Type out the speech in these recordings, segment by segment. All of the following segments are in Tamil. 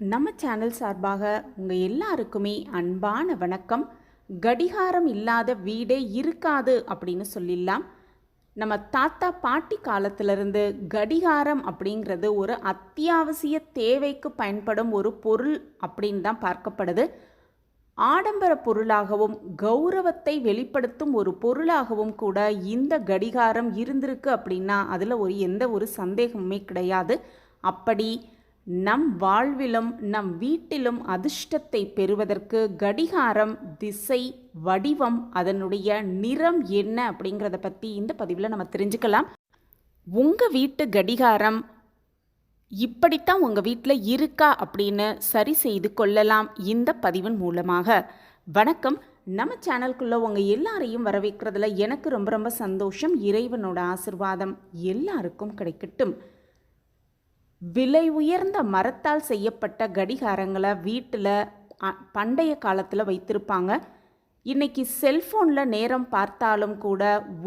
நம்ம சேனல் சார்பாக உங்கள் எல்லாருக்குமே அன்பான வணக்கம். கடிகாரம் இல்லாத வீடே இருக்காது அப்படின்னு சொல்லிடலாம். நம்ம தாத்தா பாட்டி காலத்திலிருந்து கடிகாரம் அப்படிங்கிறது ஒரு அத்தியாவசிய தேவைக்கு பயன்படும் ஒரு பொருள் அப்படின்னு தான் பார்க்கப்படுது. ஆடம்பர பொருளாகவும் கௌரவத்தை வெளிப்படுத்தும் ஒரு பொருளாகவும் கூட இந்த கடிகாரம் இருந்திருக்கு அப்படின்னா அதில் ஒரு எந்த ஒரு சந்தேகமுமே கிடையாது. அப்படி நம் வாழ்விலும் நம் வீட்டிலும் அதிர்ஷ்டத்தை பெறுவதற்கு கடிகாரம் திசை வடிவம் அதனுடைய நிறம் என்ன அப்படிங்கிறத பற்றி இந்த பதிவில் நம்ம தெரிஞ்சுக்கலாம். உங்கள் வீட்டு கடிகாரம் இப்படித்தான் உங்கள் வீட்டில் இருக்கா அப்படின்னு சரி செய்து கொள்ளலாம் இந்த பதிவின் மூலமாக. வணக்கம். நம்ம சேனல்குள்ளே உங்கள் எல்லாரையும் வரவேற்கிறதுல எனக்கு ரொம்ப ரொம்ப சந்தோஷம். இறைவனோட ஆசிர்வாதம் எல்லாருக்கும் கிடைக்கட்டும். விலை உயர்ந்த மரத்தால் செய்யப்பட்ட கடிகாரங்களை வீட்டில் பண்டைய காலத்தில் வைத்திருப்பாங்க. இன்னைக்கு செல்ஃபோனில் நேரம் பார்த்தாலும் கூட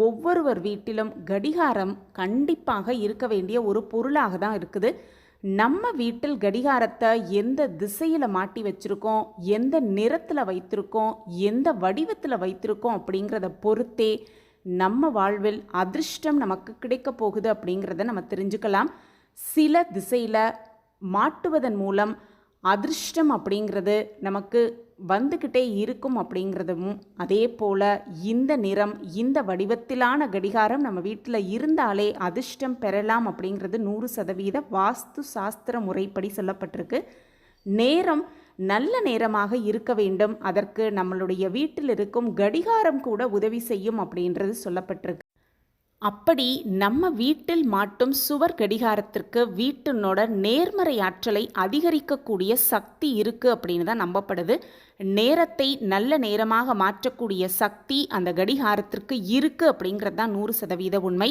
ஒவ்வொருவர் வீட்டிலும் கடிகாரம் கண்டிப்பாக இருக்க வேண்டிய ஒரு பொருளாக தான் இருக்குது. நம்ம வீட்டில் கடிகாரத்தை எந்த திசையில் மாட்டி வச்சுருக்கோம் எந்த நிறத்தில் வைத்திருக்கோம் எந்த வடிவத்தில் வைத்திருக்கோம் அப்படிங்கிறத பொறுத்தே நம்ம வாழ்வில் அதிர்ஷ்டம் நமக்கு கிடைக்க போகுது அப்படிங்கிறத நம்ம தெரிஞ்சுக்கலாம். சில திசையில் மாட்டுவதன் மூலம் அதிர்ஷ்டம் அப்படிங்கிறது நமக்கு வந்துக்கிட்டே இருக்கும் அப்படிங்கிறதும் அதே போல் இந்த நிறம் இந்த வடிவத்திலான கடிகாரம் நம்ம வீட்டில் இருந்தாலே அதிர்ஷ்டம் பெறலாம் அப்படிங்கிறது நூறு சதவீத வாஸ்து சாஸ்திர முறைப்படி சொல்லப்பட்டிருக்கு. நேரம் நல்ல நேரமாக இருக்க வேண்டும். அதற்கு நம்மளுடைய வீட்டில் இருக்கும் கடிகாரம் கூட உதவி செய்யும் அப்படின்றது சொல்லப்பட்டிருக்கு. அப்படி நம்ம வீட்டில் மாட்டும் சுவர் கடிகாரத்திற்கு வீட்டினோட நேர்மறை ஆற்றலை அதிகரிக்கக்கூடிய சக்தி இருக்குது அப்படின்னு தான் நம்பப்படுது. நேரத்தை நல்ல நேரமாக மாற்றக்கூடிய சக்தி அந்த கடிகாரத்திற்கு இருக்குது அப்படிங்கிறது தான் நூறு சதவீத உண்மை.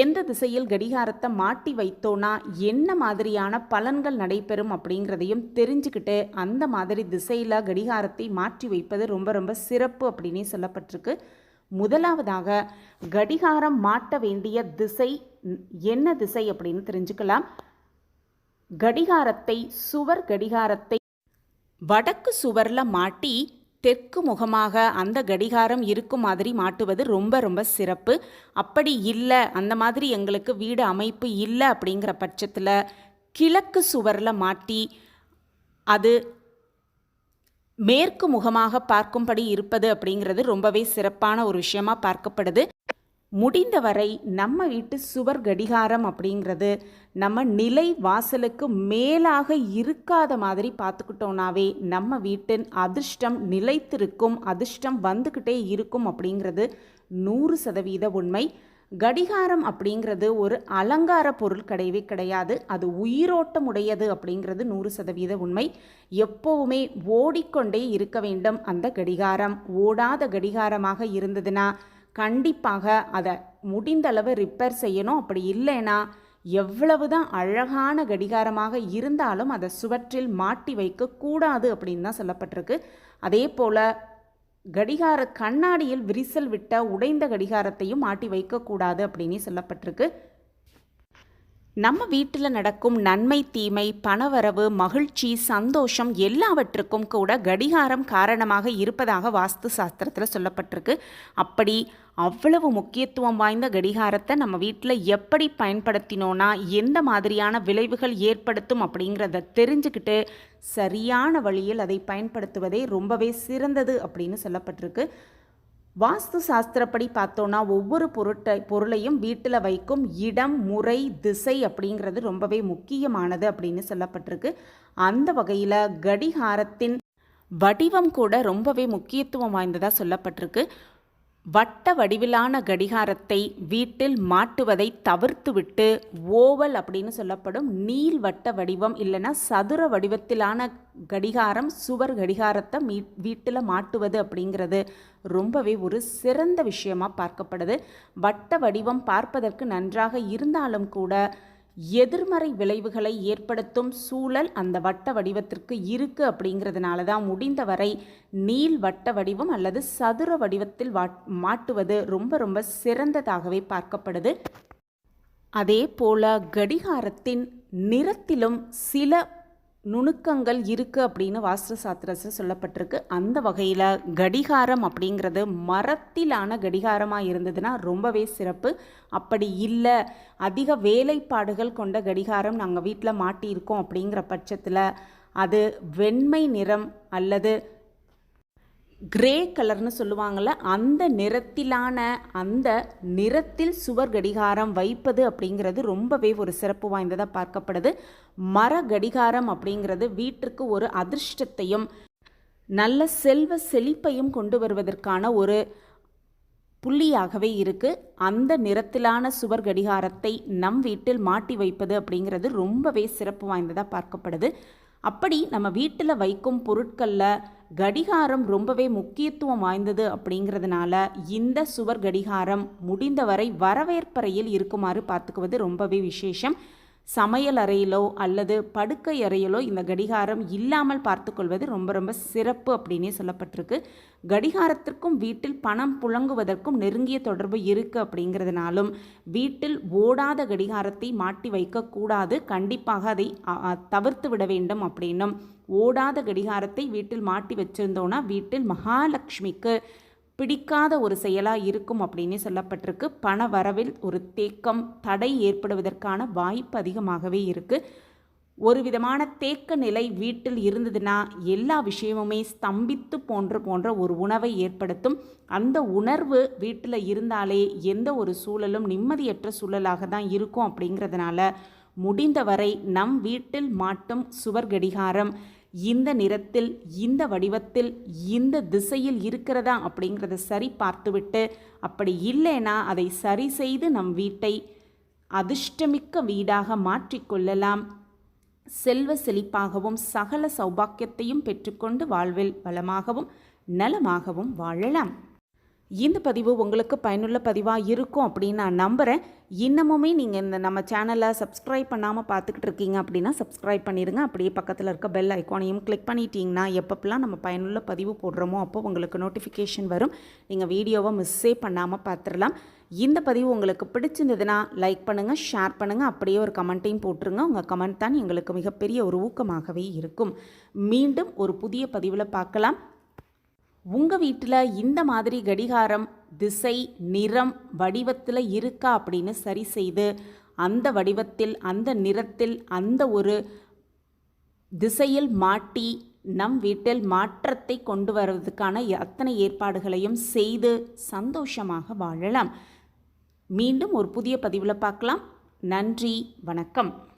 எந்த திசையில் கடிகாரத்தை மாட்டி வைத்தோன்னா என்ன மாதிரியான பலன்கள் நடைபெறும் அப்படிங்கிறதையும் தெரிஞ்சுக்கிட்டு அந்த மாதிரி திசையில் கடிகாரத்தை மாற்றி வைப்பது ரொம்ப ரொம்ப சிறப்பு அப்படின்னே சொல்லப்பட்டிருக்கு. முதலாவதாக கடிகாரம் மாட்ட வேண்டிய திசை என்ன திசை அப்படின்னு தெரிஞ்சுக்கலாம். கடிகாரத்தை சுவர் கடிகாரத்தை வடக்கு சுவரில் மாட்டி தெற்கு முகமாக அந்த கடிகாரம் இருக்கும் மாதிரி மாட்டுவது ரொம்ப ரொம்ப சிறப்பு. அப்படி இல்லை அந்த மாதிரி எங்களுக்கு வீடு அமைப்பு இல்லை அப்படிங்கிற பட்சத்தில் கிழக்கு சுவரில் மாட்டி அது மேற்கு முகமாக பார்க்கும்படி இருப்பது அப்படிங்கிறது ரொம்பவே சிறப்பான ஒரு விஷயமா பார்க்கப்படுது. முடிந்தவரை நம்ம வீட்டு சுவர் கடிகாரம் அப்படிங்கிறது நம்ம நிலை வாசலுக்கு மேலாக இருக்காத மாதிரி பார்த்துக்கிட்டோம்னாவே நம்ம வீட்டின் அதிர்ஷ்டம் நிலைத்திருக்கும் அதிர்ஷ்டம் வந்துக்கிட்டே இருக்கும் அப்படிங்கிறது நூறு சதவீத உண்மை. கடிகாரம் அப்படிங்கிறது ஒரு அலங்கார பொருள் கிடையவே கிடையாது. அது உயிரோட்டம் உடையது அப்படிங்கிறது நூறு சதவீத உண்மை. எப்போவுமே ஓடிக்கொண்டே இருக்க வேண்டும் அந்த கடிகாரம். ஓடாத கடிகாரமாக இருந்ததுன்னா கண்டிப்பாக அதை முடிந்தளவு ரிப்பேர் செய்யணும். அப்படி இல்லைன்னா எவ்வளவு தான் அழகான கடிகாரமாக இருந்தாலும் அதை சுவற்றில் மாட்டி வைக்கக்கூடாது அப்படின்னு தான் சொல்லப்பட்டிருக்கு. அதே போல் கடிகார கண்ணாடியில் விரிசல் விட்ட உடைந்த கடிகாரத்தையும் மாட்டி வைக்கக்கூடாது அப்படின்னு சொல்லப்பட்டிருக்கு. நம்ம வீட்டில் நடக்கும் நன்மை தீமை பணவரவு மகிழ்ச்சி சந்தோஷம் எல்லாவற்றுக்கும் கூட கடிகாரம் காரணமாக இருப்பதாக வாஸ்து சாஸ்திரத்தில் சொல்லப்பட்டிருக்கு. அப்படி அவ்வளவு முக்கியத்துவம் வாய்ந்த கடிகாரத்தை நம்ம வீட்டில் எப்படி பயன்படுத்தினோன்னா எந்த மாதிரியான விளைவுகள் ஏற்படுத்தும் அப்படிங்கிறத தெரிஞ்சுக்கிட்டு சரியான வழியில் அதை பயன்படுத்துவதே ரொம்பவே சிறந்தது அப்படின்னு சொல்லப்பட்டிருக்கு. வாஸ்து சாஸ்திரப்படி பார்த்தோன்னா ஒவ்வொரு பொருட்டை பொருளையும் வீட்டில் வைக்கும் இடம் முறை திசை அப்படிங்கிறது ரொம்பவே முக்கியமானது அப்படின்னு சொல்லப்பட்டிருக்கு. அந்த வகையில் கடிகாரத்தின் வடிவம் கூட ரொம்பவே முக்கியத்துவம் வாய்ந்ததாக சொல்லப்பட்டிருக்கு. வட்ட வடிவிலான கடிகாரத்தை வீட்டில் மாட்டுவதை தவிர்த்துவிட்டு ஓவல் அப்படின்னு சொல்லப்படும் நீள் வட்ட வடிவம் இல்லைன்னா சதுர வடிவத்திலான கடிகாரம் சுவர் கடிகாரத்தை மீ வீட்டில் மாட்டுவது அப்படிங்கிறது ரொம்பவே ஒரு சிறந்த விஷயமாக பார்க்கப்படுது. வட்ட வடிவம் பார்ப்பதற்கு நன்றாக இருந்தாலும் கூட எதிர்மறை விளைவுகளை ஏற்படுத்தும் சூழல் அந்த வட்ட வடிவத்திற்கு இருக்குது அப்படிங்கிறதுனால தான் முடிந்தவரை நீள் வட்ட வடிவம் அல்லது சதுர வடிவத்தில் மாட்டுவது ரொம்ப ரொம்ப சிறந்ததாகவே பார்க்கப்படுது. அதே போல கடிகாரத்தின் நிறத்திலும் சில நுணுக்கங்கள் இருக்குது அப்படின்னு வாஸ்து சாஸ்திரத்தில் சொல்லப்பட்டிருக்கு. அந்த வகையில் கடிகாரம் அப்படிங்கிறது மரத்திலான கடிகாரமாக இருந்ததுன்னா ரொம்பவே சிறப்பு. அப்படி இல்லை அதிக வேலைப்பாடுகள் கொண்ட கடிகாரம் நாங்கள் வீட்டில் மாட்டியிருக்கோம் அப்படிங்கிற பட்சத்தில் அது வெண்மை நிறம் அல்லது கிரே கலர்னு சொல்லுவாங்கள்ல அந்த நிறத்திலான அந்த நிறத்தில் சுவர் கடிகாரம் வைப்பது அப்படிங்கிறது ரொம்பவே ஒரு சிறப்பு வாய்ந்ததாக பார்க்கப்படுது. மர கடிகாரம் அப்படிங்கிறது வீட்டிற்கு ஒரு அதிர்ஷ்டத்தையும் நல்ல செல்வ செழிப்பையும் கொண்டு வருவதற்கான ஒரு புள்ளியாகவே இருக்குது அந்த நிறத்திலான சுவர் கடிகாரத்தை நம் வீட்டில் மாட்டி வைப்பது அப்படிங்கிறது ரொம்பவே சிறப்பு வாய்ந்ததாக பார்க்கப்படுது. அப்படி நம்ம வீட்டில் வைக்கும் பொருட்களில் கடிகாரம் ரொம்பவே முக்கியத்துவம் வாய்ந்தது அப்படிங்கிறதுனால இந்த சுவர் கடிகாரம் முடிந்தவரை வரவேற்பறையில் இருக்குமாறு பார்த்துக்குவது ரொம்பவே விசேஷம். சமையல் அறையிலோ அல்லது படுக்கை அறையிலோ இந்த கடிகாரம் இல்லாமல் பார்த்துக்கொள்வது ரொம்ப ரொம்ப சிறப்பு அப்படின்னே சொல்லப்பட்டிருக்கு. கடிகாரத்திற்கும் வீட்டில் பணம் புழங்குவதற்கும் நெருங்கிய தொடர்பு இருக்குது அப்படிங்கிறதுனாலும் வீட்டில் ஓடாத கடிகாரத்தை மாட்டி வைக்கக்கூடாது. கண்டிப்பாக அதை தவிர்த்து விட வேண்டும் அப்படின்னும். ஓடாத கடிகாரத்தை வீட்டில் மாட்டி வச்சிருந்தோன்னா வீட்டில் மகாலட்சுமிக்கு பிடிக்காத ஒரு செயலாக இருக்கும் அப்படின்னு சொல்லப்பட்டிருக்கு. பண வரவில் ஒரு தேக்கம் தடை ஏற்படுவதற்கான வாய்ப்பு அதிகமாகவே இருக்குது ஒரு விதமான தேக்க நிலை வீட்டில் இருந்ததுன்னா எல்லா விஷயமுமே ஸ்தம்பித்து போன்ற போன்ற ஒரு உணவை ஏற்படுத்தும். அந்த உணர்வு வீட்டில் இருந்தாலே எந்த ஒரு சூழலும் நிம்மதியற்ற சூழலாக தான் இருக்கும் அப்படிங்கிறதுனால முடிந்தவரை நம் வீட்டில் மாட்டும் சுவர் கடிகாரம். இந்த நிறத்தில் இந்த வடிவத்தில் இந்த திசையில் இருக்கிறதா அப்படிங்கிறத சரி பார்த்துவிட்டு அப்படி இல்லைன்னா அதை சரி செய்து நம் வீட்டை அதிர்ஷ்டமிக்க வீடாக மாற்றிக்கொள்ளலாம் செல்வ செழிப்பாகவும் சகல சௌபாக்கியத்தையும் பெற்றுக்கொண்டு வாழ்வில் வளமாகவும் நலமாகவும் வாழலாம். இந்த பதிவு உங்களுக்கு பயனுள்ள பதிவாக இருக்கும் அப்படின்னு நான் நம்புகிறேன் இன்னமுமே நீங்கள் இந்த நம்ம சேனலை சப்ஸ்கிரைப் பண்ணாமல் பார்த்துக்கிட்டு இருக்கீங்க அப்படின்னா சப்ஸ்கிரைப் பண்ணிடுங்க அப்படியே பக்கத்தில் இருக்க பெல் ஐக்கானையும் கிளிக் பண்ணிட்டீங்கன்னா எப்பப்பெல்லாம் நம்ம பயனுள்ள பதிவு போடுறோமோ அப்போ உங்களுக்கு நோட்டிஃபிகேஷன் வரும். நீங்கள் வீடியோவை மிஸ்ஸே பண்ணாமல் பார்த்துடலாம். இந்த பதிவு உங்களுக்கு பிடிச்சிருந்ததுன்னா லைக் பண்ணுங்கள் ஷேர் பண்ணுங்கள் அப்படியே ஒரு கமெண்ட்டையும் போட்டுருங்க. உங்கள் கமெண்ட் தான் எங்களுக்கு மிகப்பெரிய ஒரு ஊக்கமாகவே இருக்கும். மீண்டும் ஒரு புதிய பதிவில் பார்க்கலாம். உங்கள் வீட்டில் இந்த மாதிரி கடிகாரம் திசை நிறம் வடிவத்தில் இருக்கா அப்படின்னு சரி செய்து அந்த வடிவத்தில் அந்த நிறத்தில் அந்த ஒரு திசையில் மாட்டி நம் வீட்டில் மாற்றத்தை கொண்டு வருவதற்கான அத்தனை ஏற்பாடுகளையும் செய்து சந்தோஷமாக வாழலாம். மீண்டும் ஒரு புதிய பதிவில் பார்க்கலாம். நன்றி வணக்கம்.